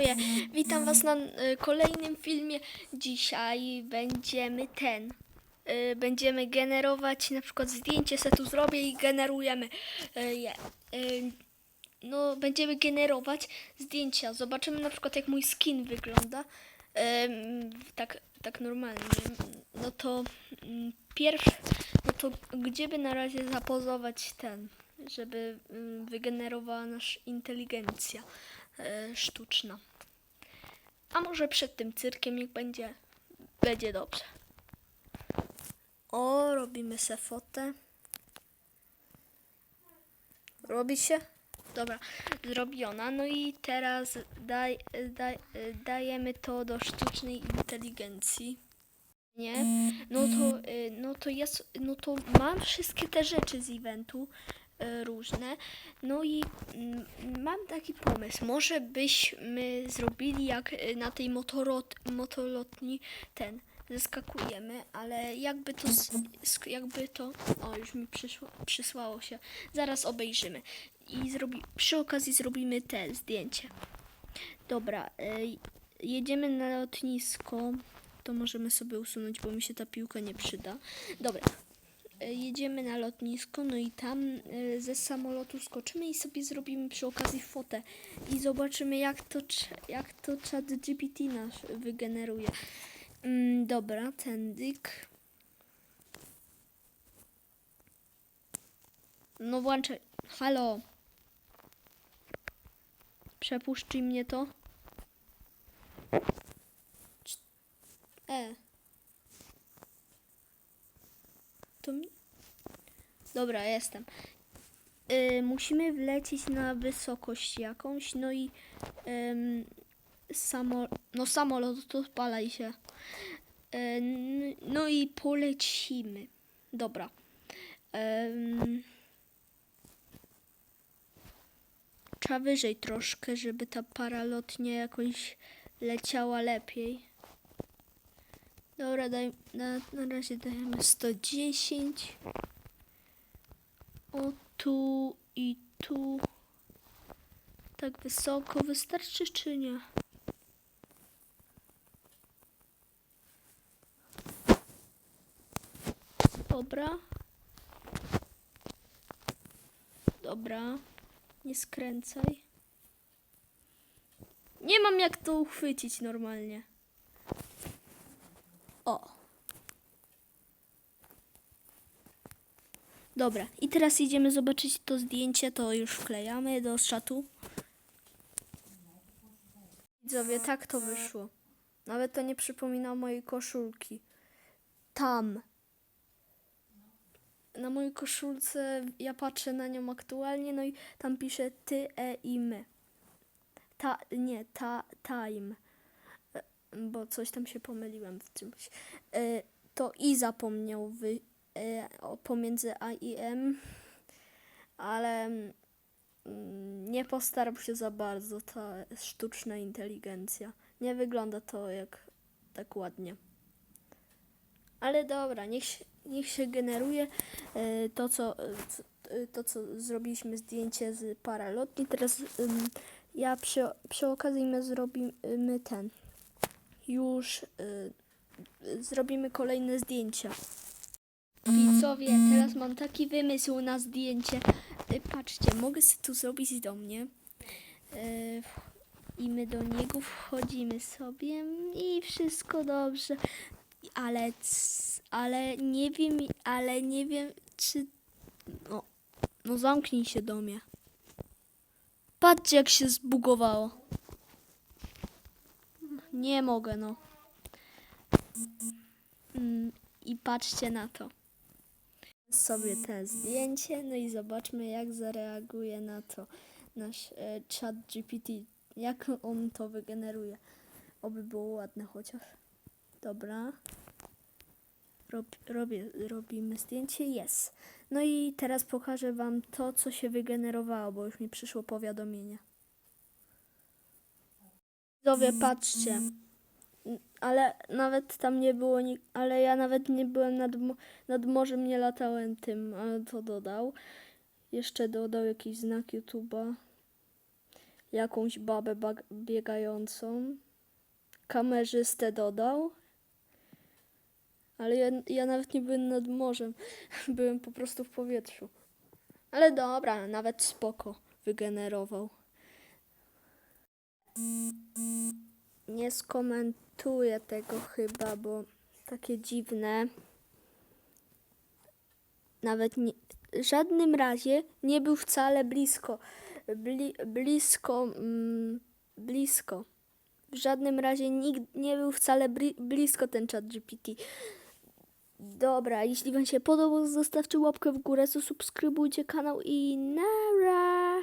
widzowie, witam was na y, kolejnym filmie. Dzisiaj będziemy ten, y, będziemy generować na przykład zdjęcie se tu zrobię i generujemy y, je. Y, no, będziemy generować zdjęcia. Zobaczymy na przykład jak mój skin wygląda. Ym, tak, tak normalnie. No to mm, pierw, no to gdzie by na razie zapozować ten, żeby ym, wygenerowała nasz inteligencja e, sztuczna. A może przed tym cyrkiem niech będzie, będzie dobrze. O, robimy se fotę. Robi się? Dobra, zrobiona. No i teraz daj, daj, dajemy to do sztucznej inteligencji. Nie? No to, y, no to jest, no to mam wszystkie te rzeczy z eventu różne. No i mm, mam taki pomysł. Może byśmy zrobili jak y, na tej motorot, motolotni ten zeskakujemy, ale jakby to jakby to o już mi przyszło, przysłało się. Zaraz obejrzymy i zrobi, przy okazji zrobimy te zdjęcie. Dobra, y, jedziemy na lotnisko. To możemy sobie usunąć, bo mi się ta piłka nie przyda. Dobra. Y, Jedziemy na lotnisko, no i tam y, ze samolotu skoczymy i sobie zrobimy przy okazji fotę i zobaczymy jak to, jak to chat GPT nasz wygeneruje. Mm, dobra, ten dyk. No włączaj. Halo. Przepuszczaj mnie to. E. To. Dobra, jestem. Y, musimy wlecieć na wysokość jakąś, no i ym, samo, no samolot to spalaj się. Y, n- no i polecimy. Dobra. Ym, trzeba wyżej troszkę, żeby ta paralotnia jakoś leciała lepiej. Dobra, daj, na, na razie dajemy 110. O tu i tu. Tak wysoko wystarczy czy nie? Dobra. Dobra. Nie skręcaj. Nie mam jak to uchwycić normalnie. O. Dobra, i teraz idziemy zobaczyć to zdjęcie, to już wklejamy do szatu. Widzowie, tak to wyszło. Nawet to nie przypomina mojej koszulki. Tam. Na mojej koszulce ja patrzę na nią aktualnie, no i tam pisze ty, e i my. Ta, nie, ta, time. E, Bo coś tam się pomyliłem w czymś. E, to i zapomniał wy, pomiędzy A i M, ale mm, nie postarał się za bardzo ta sztuczna inteligencja. Nie wygląda to jak tak ładnie. Ale dobra, niech się, niech się generuje e, to, co, e, to, co zrobiliśmy zdjęcie z paralotni. Teraz ja przy, przy okazji my zrobimy ten. Już y, y, zrobimy kolejne zdjęcia. Widzowie, teraz mam taki wymysł na zdjęcie. Y, Patrzcie, mogę sobie tu zrobić do mnie. Y, I my do niego wchodzimy sobie i wszystko dobrze. Ale, ale nie wiem, ale nie wiem, czy. No, no zamknij się do mnie. Patrzcie, jak się zbugowało. Nie mogę, no. Mm, I patrzcie na to. Sobie te zdjęcie, no i zobaczmy, jak zareaguje na to nasz e, chat GPT. Jak on to wygeneruje. Oby było ładne chociaż. Dobra. Rob, robię, robimy zdjęcie. Jest. No i teraz pokażę Wam to, co się wygenerowało, bo już mi przyszło powiadomienie. Widzowie, patrzcie. Ale nawet tam nie było, ale ja nawet nie byłem nad, nad morzem, nie latałem tym, ale to dodał. Jeszcze dodał jakiś znak YouTube'a. jakąś babę biegającą. Kamerzystę dodał. Ale ja, ja nawet nie byłem nad morzem. Byłem po prostu w powietrzu. Ale dobra, nawet spoko wygenerował. Nie skomentuję tego chyba, bo takie dziwne. Nawet nie, w żadnym razie nie był wcale blisko. Bli, blisko, mm, blisko. W żadnym razie nikt nie był wcale bli, blisko ten chat GPT. Dobra, jeśli Wam się podobał, zostawcie łapkę w górę, zasubskrybujcie kanał i nara!